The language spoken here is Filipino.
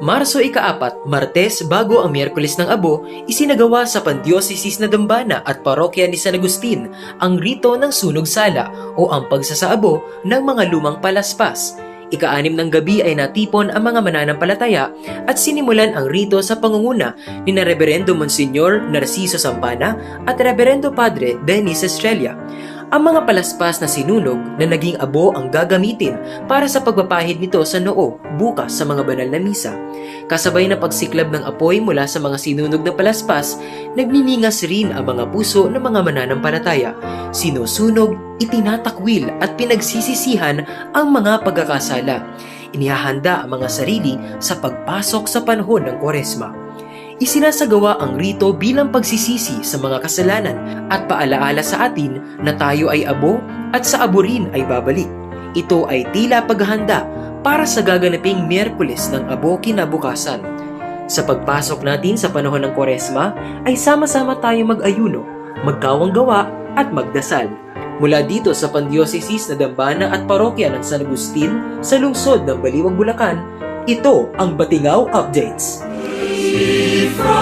Marso ikaapat, Martes bago ang Miyerkules ng Abo, isinagawa sa Pandiocesis na Dambana at Parokya ni San Agustin ang rito ng sunog sala o ang pagsasaabo ng mga lumang palaspas. Ika-anim ng gabi ay natipon ang mga mananampalataya at sinimulan ang rito sa pangunguna ni na Reverendo Monsignor Narciso Sampana at Reverendo Padre Dennis Estrella. Ang mga palaspas na sinunog na naging abo ang gagamitin para sa pagpapahid nito sa noo bukas sa mga banal na misa. Kasabay na pagsiklab ng apoy mula sa mga sinunog na palaspas, nagniningas rin ang mga puso ng mga mananampalataya. Sinusunog, itinatakwil at pinagsisisihan ang mga pagkakasala. Inihahanda ang mga sarili sa pagpasok sa panahon ng Kwaresma. Isinasagawa ang rito bilang pagsisisi sa mga kasalanan at paalaala sa atin na tayo ay abo at sa abo rin ay babalik. Ito ay tila paghahanda para sa gaganaping Miyerkules ng abo kinabukasan. Sa pagpasok natin sa panahon ng Kwaresma ay sama-sama tayo mag-ayuno, magkawang gawa at magdasal. Mula dito sa Pandiocesis na Dambana at Parokya ng San Agustin sa lungsod ng Baliwag, Bulacan, ito ang Batingaw Updates. see from